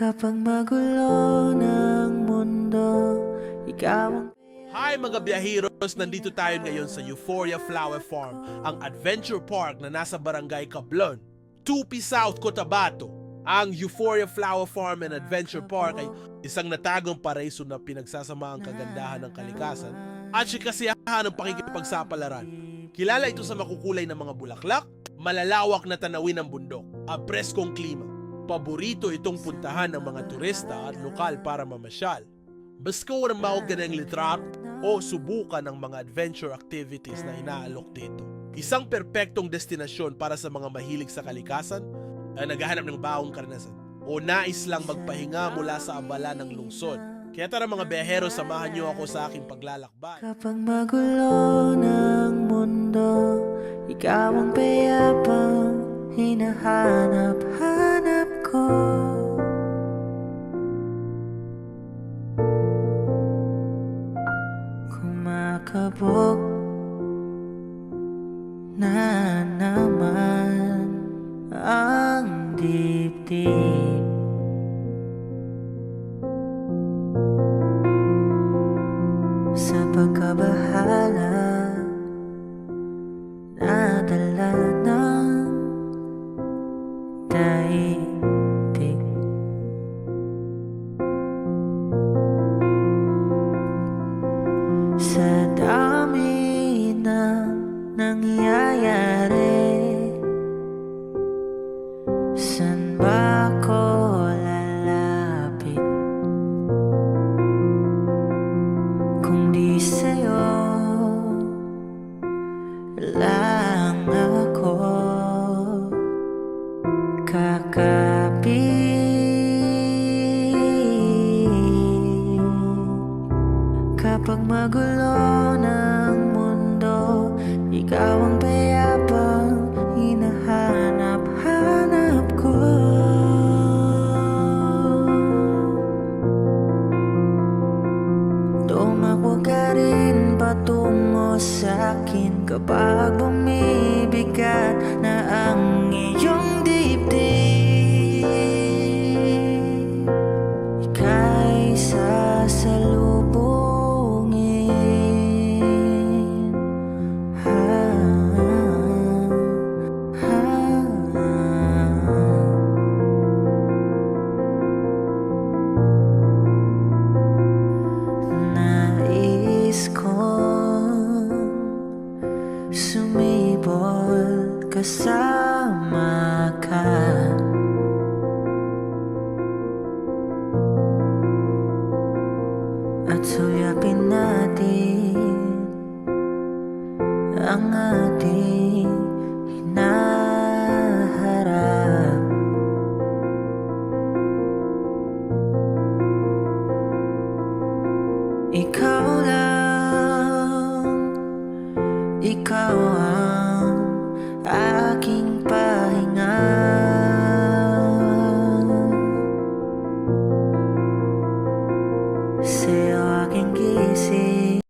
Kapag magulo ng mundo Ikaw ang Hi mga biyaheros! Nandito tayo ngayon sa Euphoria Flower Farm, ang adventure park na nasa barangay Cablon, Tupi South, Cotabato. Ang Euphoria Flower Farm and Adventure Park ay isang natagong paraiso na pinagsasama ang kagandahan ng kalikasan at sikasiyahan ng pakikipagsapalaran. Kilala ito sa makukulay na mga bulaklak, malalawak na tanawin ng bundok, at preskong klima. Paborito itong puntahan ng mga turista at lokal para mamasyal. Basko ng mga ganang litrato o subukan ng mga adventure activities na inaalok dito. Isang perpektong destinasyon para sa mga mahilig sa kalikasan ay naghahanap ng baong karanasan o nais lang magpahinga mula sa abala ng lungsod. Kaya tara mga behero, samahan niyo ako sa aking paglalakbay. Kapag magulo ng mundo Ikaw ang payapang hinahanap-hanap ko. Kumakabog na naman ang dibdib. Sa pagkabahala nadala ng daigdig sa dami ng nangyayari. San magulo ng mundo. Ikaw ang payapang hinahanap-hanap ko. Tumakbo ka rin patungo sa'kin Kapag bumibigat kasama ka At suyapin natin ang ating hinaharap Ikaw lang, ikaw I